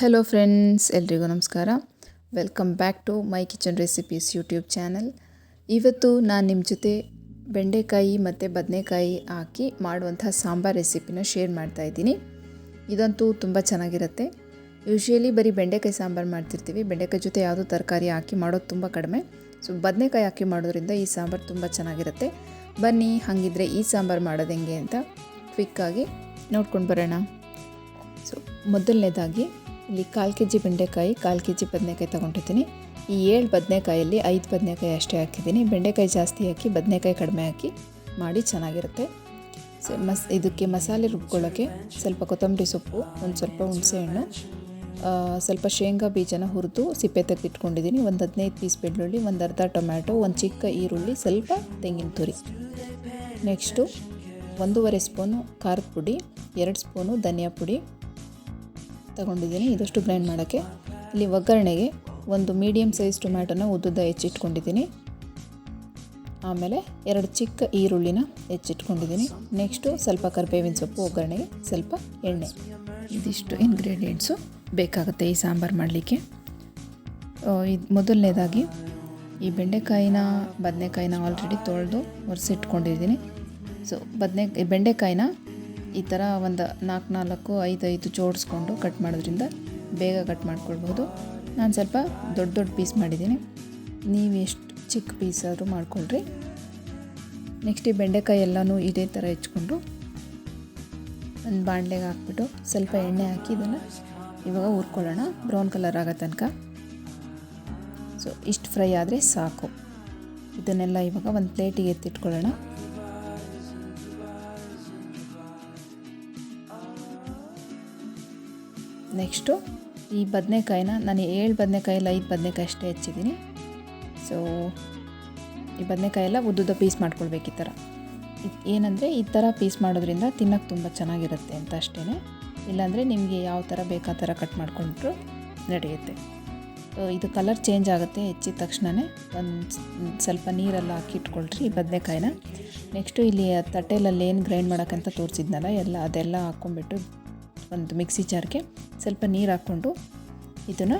Hello friends ಎಲ್ರಿಗೂ ನಮಸ್ಕಾರ. Welcome back to my kitchen recipes YouTube channel ಇವತ್ತು ನಾನು ನಿಮ್ಮ ಜೊತೆ ಬೆಂಡೆಕಾಯಿ ಮತ್ತು ಬದನೆಕಾಯಿ ಹಾಕಿ ಮಾಡುವಂಥ ಸಾಂಬಾರ್ ರೆಸಿಪಿನ ಶೇರ್ ಮಾಡ್ತಾ ಇದ್ದೀನಿ. ಇದಂತೂ ತುಂಬ ಚೆನ್ನಾಗಿರುತ್ತೆ. ಯೂಶ್ವಲಿ ಬರೀ ಬೆಂಡೆಕಾಯಿ ಸಾಂಬಾರು ಮಾಡ್ತಿರ್ತೀವಿ. ಬೆಂಡೆಕಾಯಿ ಜೊತೆ ಯಾವುದೋ ತರಕಾರಿ ಹಾಕಿ ಮಾಡೋದು ತುಂಬ ಕಡಿಮೆ. ಸೊ ಬದನೆಕಾಯಿ ಹಾಕಿ ಮಾಡೋದ್ರಿಂದ ಈ ಸಾಂಬಾರು ತುಂಬ ಚೆನ್ನಾಗಿರುತ್ತೆ. ಬನ್ನಿ, ಹಾಗಿದ್ರೆ ಈ ಸಾಂಬಾರು ಮಾಡೋದು ಹೆಂಗೆ ಅಂತ ಕ್ವಿಕ್ಕಾಗಿ ನೋಡ್ಕೊಂಡು ಬರೋಣ. ಸೊ ಮೊದಲನೇದಾಗಿ ಇಲ್ಲಿ ಕಾಲು ಕೆ ಜಿ ಬೆಂಡೆಕಾಯಿ, ಕಾಲು ಕೆ ಜಿ ಬದನೆಕಾಯಿ ತೊಗೊಂಡಿದ್ದೀನಿ. ಈ ಏಳು ಬದನೆಕಾಯಲ್ಲಿ ಐದು ಬದನೆಕಾಯಿ ಅಷ್ಟೇ ಹಾಕಿದ್ದೀನಿ. ಬೆಂಡೆಕಾಯಿ ಜಾಸ್ತಿ ಹಾಕಿ, ಬದನೆಕಾಯಿ ಕಡಿಮೆ ಹಾಕಿ ಮಾಡಿ ಚೆನ್ನಾಗಿರುತ್ತೆ. ಸೊ ಮಸ್ ಇದಕ್ಕೆ ಮಸಾಲೆ ರುಬ್ಕೊಳ್ಳೋಕ್ಕೆ ಸ್ವಲ್ಪ ಕೊತ್ತಂಬರಿ ಸೊಪ್ಪು, ಒಂದು ಸ್ವಲ್ಪ ಹುಣಸೆಹಣ್ಣು ಸ್ವಲ್ಪ ಶೇಂಗಾ ಬೀಜನ ಹುರಿದು ಸಿಪ್ಪೆ ತೆಗೆದಿಟ್ಕೊಂಡಿದ್ದೀನಿ. ಒಂದು ಹದಿನೈದು ಪೀಸ್ ಬೆಳ್ಳುಳ್ಳಿ, ಒಂದು ಅರ್ಧ ಟೊಮ್ಯಾಟೊ, ಒಂದು ಚಿಕ್ಕ ಈರುಳ್ಳಿ, ಸ್ವಲ್ಪ ತೆಂಗಿನ ತುರಿ. ನೆಕ್ಸ್ಟು ಒಂದೂವರೆ ಸ್ಪೂನು ಖಾರದ ಪುಡಿ, ಎರಡು ಸ್ಪೂನು ಧನಿಯಾ ಪುಡಿ ತಗೊಂಡಿದ್ದೀನಿ. ಇದಷ್ಟು ಗ್ರೈಂಡ್ ಮಾಡೋಕ್ಕೆ. ಇಲ್ಲಿ ಒಗ್ಗರಣೆಗೆ ಒಂದು ಮೀಡಿಯಮ್ ಸೈಜ್ ಟೊಮ್ಯಾಟೊನ ಉದ್ದುದ್ದ ಹೆಚ್ಚಿಟ್ಕೊಂಡಿದ್ದೀನಿ. ಆಮೇಲೆ ಎರಡು ಚಿಕ್ಕ ಈರುಳ್ಳಿನ ಹೆಚ್ಚಿಟ್ಕೊಂಡಿದ್ದೀನಿ. ನೆಕ್ಸ್ಟು ಸ್ವಲ್ಪ ಕರಿಬೇವಿನ ಸೊಪ್ಪು, ಒಗ್ಗರಣೆಗೆ ಸ್ವಲ್ಪ ಎಣ್ಣೆ. ಇದಿಷ್ಟು ಇಂಗ್ರೀಡಿಯೆಂಟ್ಸು ಬೇಕಾಗುತ್ತೆ ಈ ಸಾಂಬಾರು ಮಾಡಲಿಕ್ಕೆ. ಇದು ಮೊದಲನೇದಾಗಿ ಈ ಬೆಂಡೆಕಾಯಿನ, ಬದನೆಕಾಯಿನ ಆಲ್ರೆಡಿ ತೊಳೆದು ಒರೆಸಿಟ್ಕೊಂಡಿದ್ದೀನಿ. ಸೊ ಬದನೆ, ಬೆಂಡೆಕಾಯಿನ ಈ ಥರ ಒಂದು ನಾಲ್ಕು ನಾಲ್ಕು, ಐದು ಐದು ಜೋಡಿಸ್ಕೊಂಡು ಕಟ್ ಮಾಡೋದ್ರಿಂದ ಬೇಗ ಕಟ್ ಮಾಡ್ಕೊಳ್ಬೋದು. ನಾನು ಸ್ವಲ್ಪ ದೊಡ್ಡ ದೊಡ್ಡ ಪೀಸ್ ಮಾಡಿದ್ದೀನಿ. ನೀವು ಎಷ್ಟು ಚಿಕ್ಕ ಪೀಸ್ ಆದರೂ ಮಾಡ್ಕೊಳ್ರಿ. ನೆಕ್ಸ್ಟ್ ಈ ಬೆಂಡೆಕಾಯಿ ಎಲ್ಲನೂ ಇದೇ ಥರ ಹೆಚ್ಕೊಂಡು ಒಂದು ಬಾಣಲೆಗೆ ಹಾಕ್ಬಿಟ್ಟು ಸ್ವಲ್ಪ ಎಣ್ಣೆ ಹಾಕಿ ಇದನ್ನು ಇವಾಗ ಹುರ್ಕೊಳ್ಳೋಣ. ಬ್ರೌನ್ ಕಲರ್ ಆಗೋ ತನಕ. ಸೊ, ಇಷ್ಟು ಫ್ರೈ ಆದರೆ ಸಾಕು. ಇದನ್ನೆಲ್ಲ ಇವಾಗ ಒಂದು ಪ್ಲೇಟಿಗೆ ಎತ್ತಿಟ್ಕೊಳ್ಳೋಣ. ನೆಕ್ಸ್ಟು ಈ ಬದನೆಕಾಯಿನ ನಾನು ಏಳು ಬದನೆಕಾಯಲ್ಲಿ ಐದು ಬದನೆಕಾಯಿ ಅಷ್ಟೇ ಹೆಚ್ಚಿದ್ದೀನಿ. ಸೊ ಈ ಬದನೆಕಾಯೆಲ್ಲ ಉದ್ದುದ ಪೀಸ್ ಮಾಡ್ಕೊಳ್ಬೇಕು ಈ ಥರ. ಏನಂದರೆ ಈ ಥರ ಪೀಸ್ ಮಾಡೋದ್ರಿಂದ ತಿನ್ನೋಕ್ಕೆ ತುಂಬ ಚೆನ್ನಾಗಿರುತ್ತೆ ಅಂತ ಅಷ್ಟೇ ಇಲ್ಲಾಂದರೆ ನಿಮಗೆ ಯಾವ ಥರ ಬೇಕಾ ಥರ ಕಟ್ ಮಾಡ್ಕೊಂಡ್ರು ನಡೆಯುತ್ತೆ. ಇದು ಕಲರ್ ಚೇಂಜ್ ಆಗುತ್ತೆ ಹೆಚ್ಚಿದ ತಕ್ಷಣವೇ ಒಂದು ಸ್ವಲ್ಪ ನೀರೆಲ್ಲ ಹಾಕಿ ಇಟ್ಕೊಳ್ರಿ ಈ ಬದನೆಕಾಯಿನ. ನೆಕ್ಸ್ಟು ಇಲ್ಲಿ ತಟ್ಟೆಲಲ್ಲಿ ಏನು ಗ್ರೈಂಡ್ ಮಾಡೋಕ್ಕಂತ ತೋರಿಸಿದ್ನಲ್ಲ ಎಲ್ಲ ಅದೆಲ್ಲ ಹಾಕ್ಕೊಂಬಿಟ್ಟು ಒಂದು ಮಿಕ್ಸಿ ಜಾರ್ಗೆ ಸ್ವಲ್ಪ ನೀರು ಹಾಕ್ಕೊಂಡು ಇದನ್ನು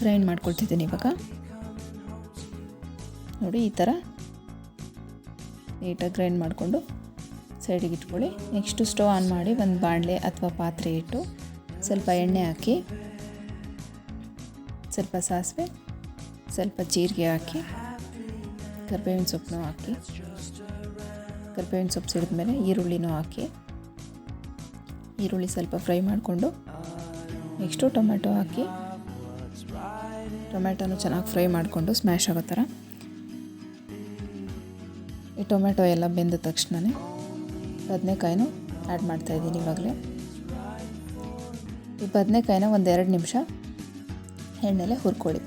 ಗ್ರೈಂಡ್ ಮಾಡ್ಕೊಳ್ತಿದ್ದೀನಿ ಇವಾಗ. ನೋಡಿ, ಈ ಥರ ನೀಟಾಗಿ ಗ್ರೈಂಡ್ ಮಾಡಿಕೊಂಡು ಸೈಡಿಗೆ ಇಟ್ಕೊಳ್ಳಿ. ನೆಕ್ಸ್ಟು ಸ್ಟೋವ್ ಆನ್ ಮಾಡಿ ಒಂದು ಬಾಣಲೆ ಅಥವಾ ಪಾತ್ರೆ ಇಟ್ಟು ಸ್ವಲ್ಪ ಎಣ್ಣೆ ಹಾಕಿ, ಸ್ವಲ್ಪ ಸಾಸಿವೆ, ಸ್ವಲ್ಪ ಜೀರಿಗೆ ಹಾಕಿ, ಕರ್ಬೇವಿನ ಸೊಪ್ಪನ್ನೂ ಹಾಕಿ, ಕರ್ಬೇವಿನ ಸೊಪ್ಪು ಸಿಡಿದ ಮೇಲೆ ಈರುಳ್ಳಿನೂ ಹಾಕಿ ಈರುಳ್ಳಿ ಸ್ವಲ್ಪ ಫ್ರೈ ಮಾಡಿಕೊಂಡು ನೆಕ್ಸ್ಟು ಟೊಮೆಟೊ ಹಾಕಿ ಟೊಮೆಟೊನು ಚೆನ್ನಾಗಿ ಫ್ರೈ ಮಾಡಿಕೊಂಡು ಸ್ಮ್ಯಾಶ್ ಆಗೋ ಥರ. ಈ ಟೊಮೆಟೊ ಎಲ್ಲ ಬೆಂದ ತಕ್ಷಣವೇ ಬದನೆಕಾಯಿನೂ ಆ್ಯಡ್ ಮಾಡ್ತಾಯಿದ್ದೀನಿ ಇವಾಗಲೇ. ಈ ಬದನೆಕಾಯಿನ ಎರಡು ನಿಮಿಷ ಎಣ್ಣೆಲೆ ಹುರ್ಕೊಳ್ಳಿ.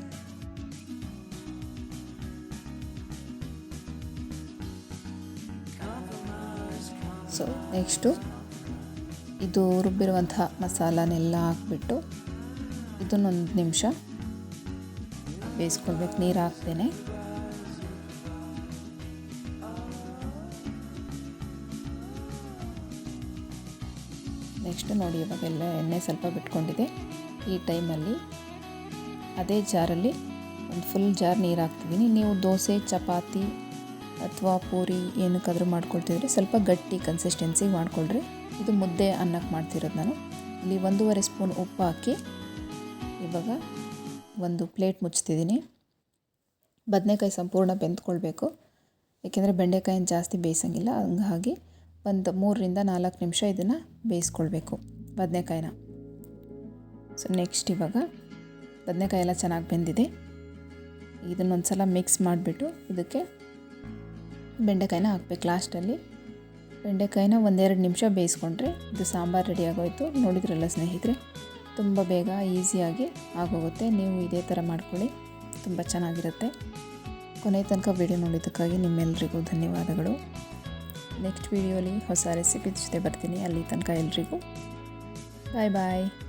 ಸೊ ನೆಕ್ಸ್ಟು ಇದು ರುಬ್ಬಿರುವಂತಹ ಮಸಾಲನೆಲ್ಲ ಹಾಕ್ಬಿಟ್ಟು ಇದನ್ನೊಂದು ನಿಮಿಷ ಬೇಯಿಸ್ಕೊಳ್ಬೇಕು. ನೀರು ಹಾಕ್ತೇನೆ. ನೆಕ್ಸ್ಟ್ ನೋಡಿ, ಇವಾಗೆಲ್ಲ ಎಣ್ಣೆ ಸ್ವಲ್ಪ ಬಿಟ್ಕೊಂಡಿದೆ. ಈ ಟೈಮಲ್ಲಿ ಅದೇ ಜಾರಲ್ಲಿ ಒಂದು ಫುಲ್ ಜಾರ್ ನೀರು ಹಾಕ್ತಿದ್ದೀನಿ. ನೀವು ದೋಸೆ, ಚಪಾತಿ ಅಥವಾ ಪೂರಿ ಏನಕ್ಕಾದರೂ ಮಾಡ್ಕೊಳ್ತಿದ್ರೆ ಸ್ವಲ್ಪ ಗಟ್ಟಿ ಕನ್ಸಿಸ್ಟೆನ್ಸಿಗೆ ಮಾಡ್ಕೊಳ್ರಿ. ಇದು ಮುದ್ದೆ ಅನ್ನಕ್ಕೆ ಮಾಡ್ತಿರೋದು ನಾನು. ಇಲ್ಲಿ ಒಂದೂವರೆ ಸ್ಪೂನ್ ಉಪ್ಪು ಹಾಕಿ ಇವಾಗ ಒಂದು ಪ್ಲೇಟ್ ಮುಚ್ತಿದ್ದೀನಿ. ಬದನೆಕಾಯಿ ಸಂಪೂರ್ಣ ಬೆಂದ್ಕೊಳ್ಬೇಕು. ಏಕೆಂದರೆ ಬೆಂಡೆಕಾಯಿನ ಜಾಸ್ತಿ ಬೇಯಿಸಂಗಿಲ್ಲ. ಹಂಗಾಗಿ ಒಂದು ಮೂರರಿಂದ ನಾಲ್ಕು ನಿಮಿಷ ಇದನ್ನು ಬೇಯಿಸ್ಕೊಳ್ಬೇಕು ಬದನೆಕಾಯಿನ. ಸೊ ನೆಕ್ಸ್ಟ್ ಇವಾಗ ಬದನೆಕಾಯಿ ಎಲ್ಲ ಚೆನ್ನಾಗಿ ಬೆಂದಿದೆ. ಇದನ್ನೊಂದು ಸಲ ಮಿಕ್ಸ್ ಮಾಡಿಬಿಟ್ಟು ಇದಕ್ಕೆ ಬೆಂಡೆಕಾಯಿನ ಹಾಕ್ಬೇಕು ಲಾಸ್ಟಲ್ಲಿ. ಬೆಂಡೆಕಾಯಿನ ಒಂದೆರಡು ನಿಮಿಷ ಬೇಯಿಸ್ಕೊಂಡ್ರೆ ಇದು ಸಾಂಬಾರು ರೆಡಿ ಆಗೋಯ್ತು. ನೋಡಿದ್ರಲ್ಲ ಸ್ನೇಹಿತರೆ, ತುಂಬ ಬೇಗ ಈಸಿಯಾಗಿ ಆಗೋಗುತ್ತೆ. ನೀವು ಇದೇ ಥರ ಮಾಡ್ಕೊಳ್ಳಿ, ತುಂಬ ಚೆನ್ನಾಗಿರುತ್ತೆ. ಕೊನೆ ತನಕ ವಿಡಿಯೋ ನೋಡಿದ್ದಕ್ಕಾಗಿ ನಿಮ್ಮೆಲ್ಲರಿಗೂ ಧನ್ಯವಾದಗಳು. ನೆಕ್ಸ್ಟ್ ವೀಡಿಯೋಲಿ ಹೊಸ ರೆಸಿಪಿ ಜೊತೆ ಬರ್ತೀನಿ. ಅಲ್ಲಿ ತನಕ ಎಲ್ರಿಗೂ. ಬಾಯ್ ಬಾಯ್.